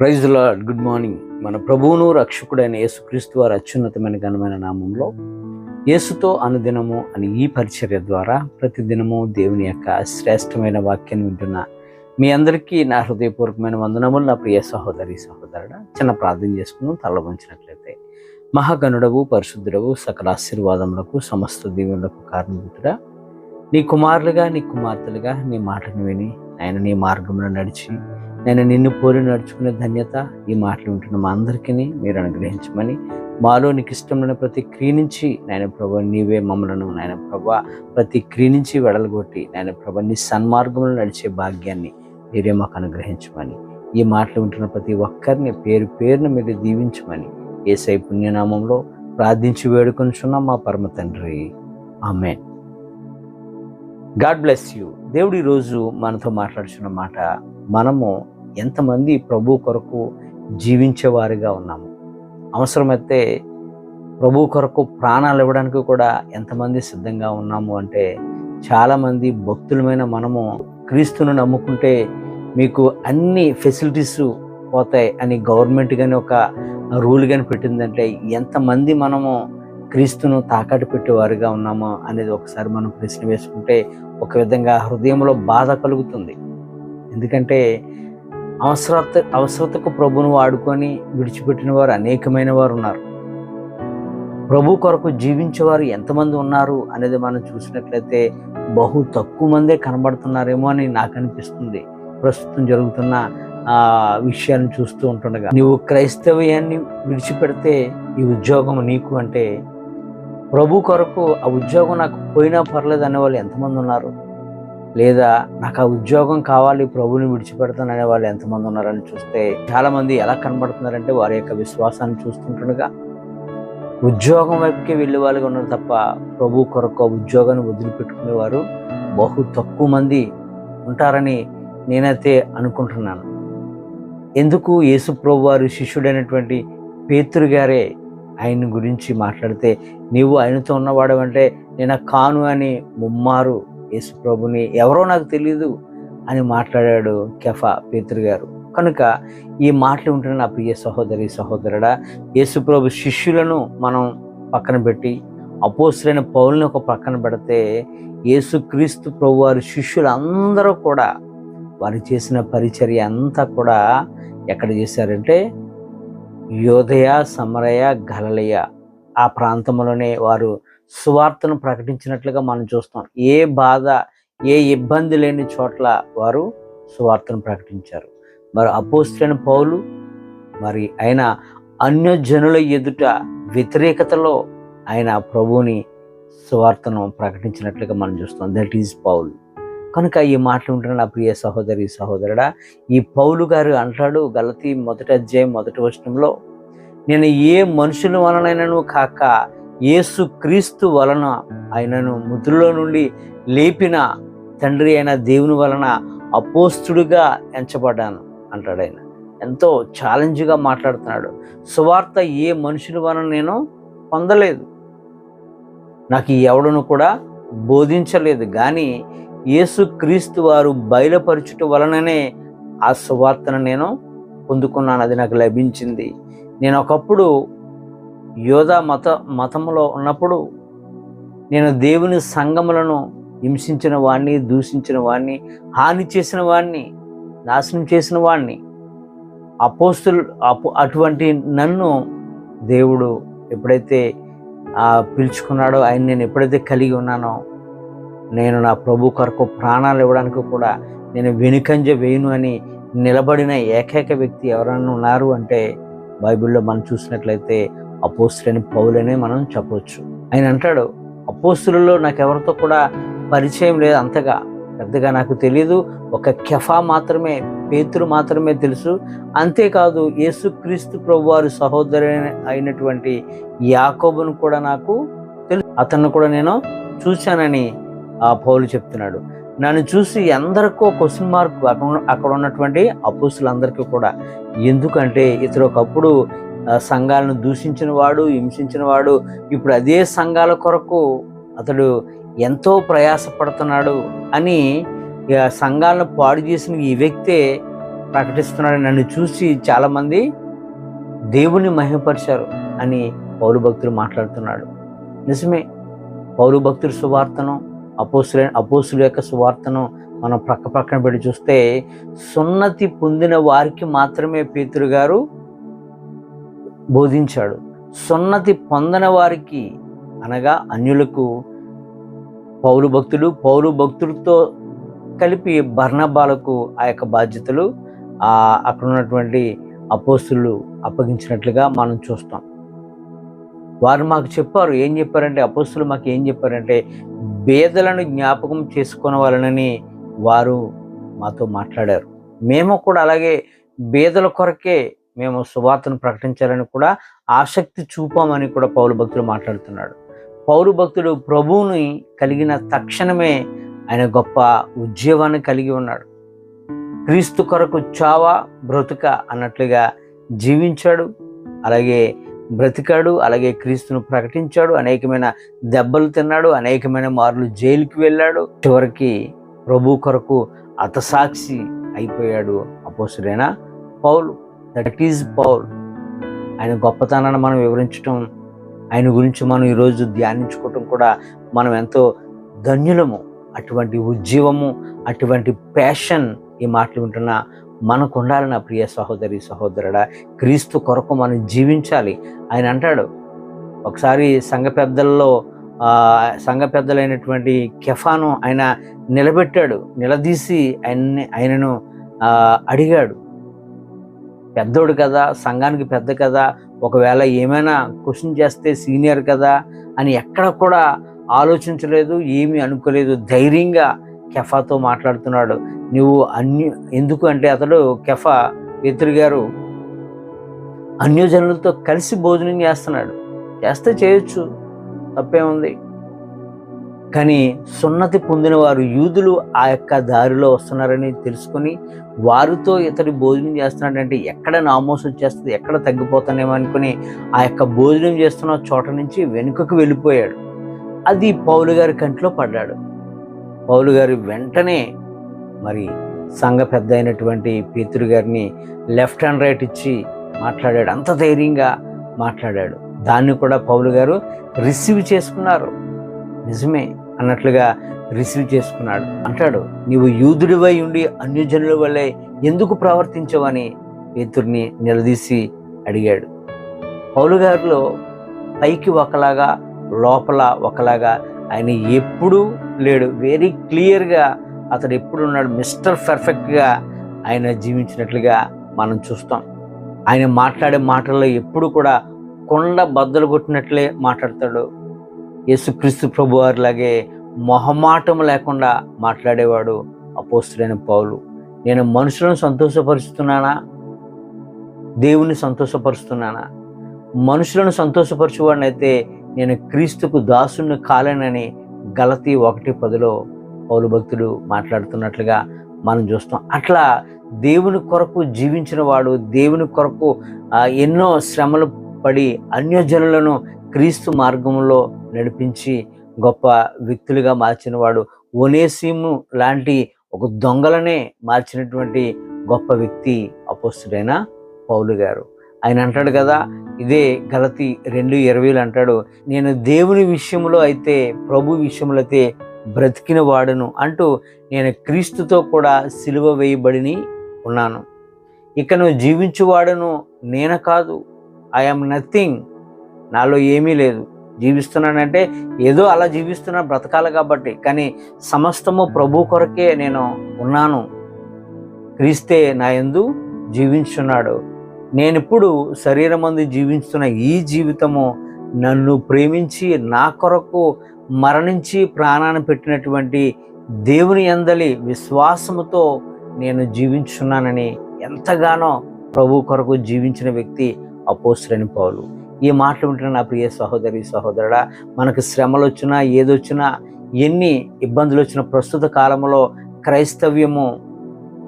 Praise lord. Good morning. మన ప్రభువును రక్షకుడైన యేసుక్రీస్తు వారి అత్యున్నతమైన ఘనమైన నామంలో యేసుతో అనుదినము అని ఈ పరిచర్య ద్వారా ప్రతిదినము దేవుని యొక్క శ్రేష్టమైన వాక్యాన్ని వింటున్న మీ అందరికీ నా హృదయపూర్వకమైన వందనములు. నా ప్రియ సహోదరి సహోదరుడ చిన్న ప్రార్థన చేసుకుని తల వంచినట్లయితే మహాగణుడవు పరిశుద్ధుడవు సకల ఆశీర్వాదములకు సమస్త దీవులకు కారణభూతుడా. నీ కుమారులుగా నీ కుమార్తెలుగా నీ మాటను విని ఆయన నీ మార్గంలో నడిచి నేను నిన్ను పోలి నడుచుకునే ధన్యత ఈ మాటలు వింటున్న మా అందరికీ మీరు అనుగ్రహించమని. మాలో నీకు ఇష్టమైన ప్రతి క్రియ నుంచి నాయన ప్రభా నీవే మమ్మలను నాయన ప్రభా. ప్రతి క్రియ నుంచి వెడలగొట్టి నాయన ప్రభా నీ సన్మార్గంలో నడిచే భాగ్యాన్ని మీరే మాకు అనుగ్రహించమని. ఈ మాటలు వింటున్న ప్రతి ఒక్కరిని పేరు పేరును మీరు దీవించమని. ఏసై పుణ్యనామంలో ప్రార్థించి వేడుకొంచున్నాం మా పరమ తండ్రి. ఆమె గాడ్ బ్లెస్ యూ. దేవుడు ఈరోజు మనతో మాట్లాడుచున్న మాట మనము ఎంతమంది ప్రభు కొరకు జీవించేవారిగా ఉన్నాము. అవసరమైతే ప్రభు కొరకు ప్రాణాలు ఇవ్వడానికి కూడా ఎంతమంది సిద్ధంగా ఉన్నాము అంటే చాలామంది భక్తులమైన మనము క్రీస్తును నమ్ముకుంటే మీకు అన్ని ఫెసిలిటీస్ పోతాయి అని గవర్నమెంట్ కానీ ఒక రూల్ కానీ పెట్టిందంటే ఎంతమంది మనము క్రీస్తును తాకట్టు పెట్టేవారుగా ఉన్నామో అనేది ఒకసారి మనం ప్రశ్న వేసుకుంటే ఒక విధంగా హృదయంలో బాధ కలుగుతుంది. ఎందుకంటే అవసరత అవసరతకు ప్రభును వాడుకొని విడిచిపెట్టిన వారు అనేకమైన వారు ఉన్నారు. ప్రభు కొరకు జీవించేవారు ఎంతమంది ఉన్నారు అనేది మనం చూసినట్లయితే బహు తక్కువ మందే కనబడుతున్నారేమో అని నాకు అనిపిస్తుంది. ప్రస్తుతం జరుగుతున్న ఆ విషయాన్ని చూస్తూ ఉంటుండగా. నువ్వు క్రైస్తవ్యాన్ని విడిచిపెడితే ఈ ఉద్యోగం నీకు అంటే ప్రభు కొరకు ఆ ఉద్యోగం నాకు పోయినా పర్లేదు అనే వాళ్ళు ఎంతమంది ఉన్నారు? లేదా నాకు ఆ ఉద్యోగం కావాలి ప్రభుని విడిచిపెడతాననే వాళ్ళు ఎంతమంది ఉన్నారని చూస్తే చాలామంది ఎలా కనబడుతున్నారంటే వారి యొక్క విశ్వాసాన్ని చూస్తుంటుండగా ఉద్యోగం వైపుకి వెళ్ళే వాళ్ళుగా ఉన్నారు తప్ప ప్రభు కొరకు ఉద్యోగాన్ని వదిలిపెట్టుకునేవారు బహు తక్కువ మంది ఉంటారని నేనైతే అనుకుంటున్నాను. ఎందుకు యేసు ప్రభు వారు శిష్యుడైనటువంటి పేతురు గారే ఆయన గురించి మాట్లాడితే నీవు ఆయనతో ఉన్నవాడు అంటే నేను కాను అని ముమ్మారు యేసు ప్రభుని ఎవరో నాకు తెలియదు అని మాట్లాడాడు కెఫా పేతురు గారు. కనుక ఈ మాటలు ఉంటున్న నా ప్రియ సహోదరి సహోదరుడా యేసుప్రభు శిష్యులను మనం పక్కన పెట్టి అపోసులైన పౌరుని ఒక పక్కన పెడితే యేసుక్రీస్తు ప్రభు వారి శిష్యులందరూ కూడా వారు చేసిన పరిచర్య అంతా కూడా ఎక్కడ చేశారంటే యోధయ సమరయ గలలయ ఆ ప్రాంతంలోనే వారు సువార్తను ప్రకటించినట్లుగా మనం చూస్తాం. ఏ బాధ ఏ ఇబ్బంది లేని చోట్ల వారు సువార్తను ప్రకటించారు. మరి అపోస్తులైన పౌలు మరి ఆయన అన్యజనుల ఎదుట వ్యతిరేకతలో ఆయన ప్రభువుని సువార్తను ప్రకటించినట్లుగా మనం చూస్తాం. దట్ ఈజ్ పౌల్ కనుక ఈ మాటలు ఉంటున్న నా ప్రియ సహోదరి సహోదరుడా ఈ పౌలు గారు అంటాడు గలతి మొదటి అధ్యాయం మొదటి వచనంలో నేను ఏ మనుషుల వలనైనను కాక యేసు క్రీస్తు వలన ఆయనను ముద్రలో నుండి లేపిన తండ్రి అయిన దేవుని వలన అపోస్తుడుగా ఎంచబడ్డాను అంటాడు ఆయన. ఎంతో ఛాలెంజ్గా మాట్లాడుతున్నాడు. సువార్త ఏ మనుషుల వలన నేను పొందలేదు. నాకు ఎవడను కూడా బోధించలేదు. కానీ యేసు క్రీస్తు వారు బయలుపరచుట వలననే ఆ సువార్తను నేను పొందుకున్నాను. అది నాకు లభించింది. నేను ఒకప్పుడు యోధా మత మతంలో ఉన్నప్పుడు నేను దేవుని సంగములను హింసించిన వాడిని దూషించిన వాడిని హాని చేసిన వాడిని నాశనం చేసిన వాడిని అపోస్తులు అపు అటువంటి నన్ను దేవుడు ఎప్పుడైతే పిలుచుకున్నాడో ఆయన నేను ఎప్పుడైతే కలిగి ఉన్నానో నేను నా ప్రభు కొరకు ప్రాణాలు ఇవ్వడానికి కూడా నేను వెనుకంజ వేయను అని నిలబడిన ఏకైక వ్యక్తి ఎవరైనా ఉన్నారు అంటే బైబిల్లో మనం చూసినట్లయితే అపోస్తులైన పౌలనే మనం చెప్పవచ్చు ఆయన అంటాడు అపోస్తులలో నాకు ఎవరితో కూడా పరిచయం లేదు అంతగా. పెద్దగా నాకు తెలియదు ఒక కెఫా మాత్రమే పేతురు మాత్రమే తెలుసు. అంతేకాదు యేసుక్రీస్తు ప్రభు వారి సహోదరు అయినటువంటి యాకోబును కూడా నాకు తెలుసు అతన్ని కూడా నేను చూశానని ఆ పౌలు చెప్తున్నాడు. నన్ను చూసి ఎందరికో క్వశ్చన్ మార్క్ అక్కడ ఉన్నటువంటి అపోసులందరికీ కూడా. ఎందుకంటే ఇతడు ఒకప్పుడు సంఘాలను దూషించిన వాడు హింసించిన వాడు ఇప్పుడు అదే సంఘాల కొరకు అతడు ఎంతో ప్రయాసపడుతున్నాడు అని సంఘాలను పాడు చేసిన ఈ వ్యక్తే ప్రకటిస్తున్నాడు. నన్ను చూసి చాలామంది దేవుని మహిమపరిచారు అని పౌరు భక్తులు మాట్లాడుతున్నాడు. నిజమే పౌరు భక్తుల సువార్తను అపోసుల అపోసుల యొక్క సువార్తను మనం ప్రక్క ప్రక్కన పెట్టి చూస్తే సున్నతి పొందిన వారికి మాత్రమే పేతురు గారు బోధించాడు. సున్నతి పొందని వారికి అనగా అన్యులకు పౌరు భక్తుడు పౌరు భక్తులతో కలిపి బర్ణబాలకు ఆ యొక్క బాధ్యతలు అక్కడ ఉన్నటువంటి అపోస్తులు అప్పగించినట్లుగా మనం చూస్తాం. వారు మాకు చెప్పారు ఏం చెప్పారంటే అపోస్తులు మాకు ఏం చెప్పారంటే బేదలను జ్ఞాపకం చేసుకునే వాళ్ళని వారు మాతో మాట్లాడారు. మేము కూడా అలాగే బేదల కొరకే మేము సువార్తను ప్రకటించాలని కూడా ఆసక్తి చూపామని కూడా పౌరు భక్తుడు మాట్లాడుతున్నాడు. పౌరు భక్తుడు ప్రభువుని కలిగిన తక్షణమే ఆయన గొప్ప ఉద్యోగాన్ని కలిగి ఉన్నాడు. క్రీస్తు కొరకు చావా బ్రతుక అన్నట్లుగా జీవించాడు. అలాగే బ్రతికాడు అలాగే క్రీస్తును ప్రకటించాడు. అనేకమైన దెబ్బలు తిన్నాడు అనేకమైన మార్లు జైలుకి వెళ్ళాడు. చివరికి ప్రభు కొరకు అతసాక్షి అయిపోయాడు అపోసుడైన పౌలు. దట్ ఈజ్ పౌల్ ఆయన గొప్పతనాన్ని మనం వివరించటం ఆయన గురించి మనం ఈరోజు ధ్యానించుకోవటం కూడా మనం ఎంతో ధన్యులము. అటువంటి ఉద్యమము అటువంటి ప్యాషన్ ఈ మాటలు వింటున్న మనకు ఉండాలి నా ప్రియ సహోదరి సహోదరుడా. క్రీస్తు కొరకు మనం జీవించాలి. ఆయన అంటాడు ఒకసారి సంఘ పెద్దల్లో సంఘ పెద్దలైనటువంటి కెఫాను ఆయన నిలబెట్టాడు నిలదీసి ఆయన్ని ఆయనను అడిగాడు. పెద్దోడు కదా సంఘానికి పెద్ద కదా ఒకవేళ ఏమైనా క్వశ్చన్ చేస్తే సీనియర్ కదా అని ఎక్కడ కూడా ఆలోచించలేదు ఏమీ అనుకోలేదు. ధైర్యంగా కెఫాతో మాట్లాడుతున్నాడు. నువ్వు అన్య ఎందుకు అంటే అతడు కెఫా పేతురు గారు అన్యజనులతో కలిసి భోజనం చేస్తున్నాడు. చేస్తే చేయొచ్చు తప్పేముంది? కానీ సున్నతి పొందిన వారు యూదులు ఆ యొక్క దారిలో వస్తున్నారని తెలుసుకొని వారితో ఇతడు భోజనం చేస్తున్నాడంటే ఎక్కడ నామోసం వచ్చేస్తుంది ఎక్కడ తగ్గిపోతానేమో అనుకుని ఆ యొక్క భోజనం చేస్తున్న చోట నుంచి వెనుకకు వెళ్ళిపోయాడు. అది పౌలు గారి కంట్లో పడ్డాడు. పౌలు గారు వెంటనే మరి సంఘ పెద్ద అయినటువంటి పేతురు గారిని లెఫ్ట్ అండ్ రైట్ ఇచ్చి మాట్లాడాడు. అంత ధైర్యంగా మాట్లాడాడు. దాన్ని కూడా పౌలు గారు రిసీవ్ చేసుకున్నారు. నిజమే. అన్నట్లుగా రిసీవ్ చేసుకున్నాడు. అంటాడు నీవు యూదుడివై ఉండి అన్యజనుల వల్లే ఎందుకు ప్రవర్తించవని? పేతుర్ని నిలదీసి అడిగాడు. పౌలు గారిలో పైకి ఒకలాగా లోపల ఒకలాగా ఆయన ఎప్పుడూ లేడు. వెరీ క్లియర్గా అతడు ఎప్పుడు ఉన్నాడు. మిస్టర్ పర్ఫెక్ట్గా ఆయన జీవించినట్లుగా మనం చూస్తాం. ఆయన మాట్లాడే మాటల్లో ఎప్పుడు కూడా కొండ బద్దలు కొట్టినట్లే మాట్లాడతాడు. యేసుక్రీస్తు ప్రభు వారిలాగే మొహమాటం లేకుండా మాట్లాడేవాడు అపోస్తుడైన పౌలు. నేను మనుషులను సంతోషపరుస్తున్నానా? దేవుని సంతోషపరుస్తున్నానా? మనుషులను సంతోషపరచువాడినైతే నేను క్రీస్తుకు దాసుని కాలేనని గలతీ ఒకటి పదిలో పౌలు భక్తుడు మాట్లాడుతున్నట్లుగా మనం చూస్తాం. అట్లా దేవుని కొరకు జీవించిన వాడు దేవుని కొరకు ఎన్నో శ్రమలు పడి అన్యజనులను క్రీస్తు మార్గంలో నడిపించి గొప్ప వ్యక్తులుగా మార్చిన వాడు ఒనేసిము లాంటి ఒక దొంగలనే మార్చినటువంటి గొప్ప వ్యక్తి అపోస్తుడైన పౌలు గారు. ఆయన అంటాడు కదా ఇదే గలతి రెండు ఇరవైలు అంటాడు నేను దేవుని విషయంలో అయితే ప్రభు విషయంలో అయితే బ్రతికిన వాడును అంటూ నేను క్రీస్తుతో కూడా సిలువ వేయబడిని ఉన్నాను. ఇక నువ్వు జీవించువాడను నేను కాదు. ఐఎమ్ నథింగ్ నాలో ఏమీ లేదు. జీవిస్తున్నానంటే ఏదో అలా జీవిస్తున్నా బ్రతకాలి కాబట్టి. కానీ సమస్తము ప్రభు కొరకే నేను ఉన్నాను. క్రీస్తే నా యందు జీవించున్నాడు. నేనిప్పుడు శరీరమందు జీవిస్తున్న ఈ జీవితము నన్ను ప్రేమించి నా కొరకు మరణించి ప్రాణాన్ని పెట్టినటువంటి దేవుని అందలి విశ్వాసముతో నేను జీవించున్నానని ఎంతగానో ప్రభు కొరకు జీవించిన వ్యక్తి అపోసరని పౌలు. ఈ మాటలు వింటున్న నా ప్రియ సహోదరి సహోదరుడా మనకు శ్రమలు వచ్చినా ఏదొచ్చినా ఎన్ని ఇబ్బందులు వచ్చిన ప్రస్తుత కాలంలో క్రైస్తవ్యము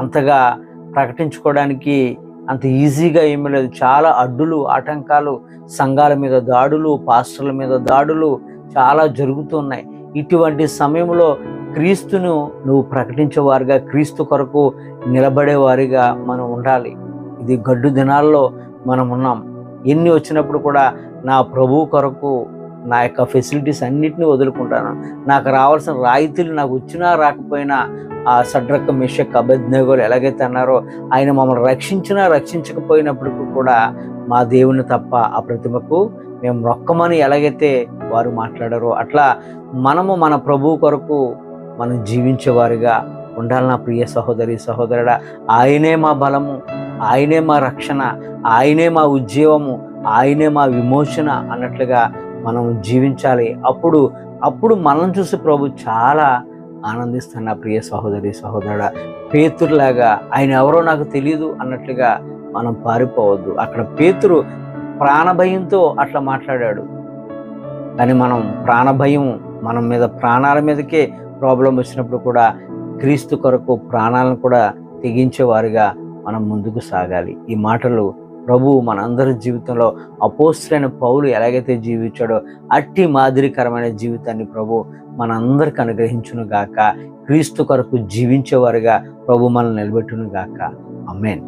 అంతగా ప్రకటించుకోవడానికి అంత ఈజీగా ఏమీ లేదు. చాలా అడ్డులు ఆటంకాలు సంఘాల మీద దాడులు పాస్టర్ల మీద దాడులు చాలా జరుగుతున్నాయి ఇటువంటి సమయంలో క్రీస్తును నువ్వు ప్రకటించేవారుగా క్రీస్తు కొరకు నిలబడేవారిగా మనం ఉండాలి. ఇది గడ్డు దినాల్లో మనం ఉన్నాం. ఎన్ని వచ్చినప్పుడు కూడా నా ప్రభు కొరకు నా యొక్క ఫెసిలిటీస్ అన్నిటిని వదులుకుంటాను. నాకు రావాల్సిన రాయితీలు నాకు వచ్చినా రాకపోయినా ఆ సడ్రక్క మిషక్ అభిజ్ఞగోలు ఎలాగైతే అన్నారో ఆయన మమ్మల్ని రక్షించినా రక్షించకపోయినప్పటికీ కూడా మా దేవుని తప్ప ఆ ప్రతిమకు మేము రొక్కమని ఎలాగైతే వారు మాట్లాడారో అట్లా మనము మన ప్రభు కొరకు మనం జీవించేవారిగా ఉండాలి నా ప్రియ సహోదరి సహోదరుడా. ఆయనే మా బలము. ఆయనే మా రక్షణ ఆయనే మా ఉద్యోగము ఆయనే మా విమోచన అన్నట్లుగా మనం జీవించాలి. అప్పుడు అప్పుడు మనం చూసి ప్రభు చాలా ఆనందిస్తాను నా ప్రియ సహోదరి సహోదరుడ. పేతురులాగా ఆయన ఎవరో నాకు తెలియదు అన్నట్లుగా మనం పారిపోవద్దు. అక్కడ పేతురు ప్రాణభయంతో అట్లా మాట్లాడాడు. కానీ మనం ప్రాణభయం మన మీద ప్రాణాల మీదకే ప్రాబ్లం వచ్చినప్పుడు కూడా క్రీస్తు కొరకు ప్రాణాలను కూడా తెగించేవారుగా మనం ముందుకు సాగాలి. ఈ మాటలు ప్రభు మనందరి జీవితంలో అపోస్తులైన పౌలు ఎలాగైతే జీవించాడో అట్టి మాదిరికరమైన జీవితాన్ని ప్రభు మనందరికి అనుగ్రహించును గాక క్రీస్తు కొరకు జీవించేవారుగా ప్రభు మనల్ని నిలబెట్టును గాక అమ్మేన్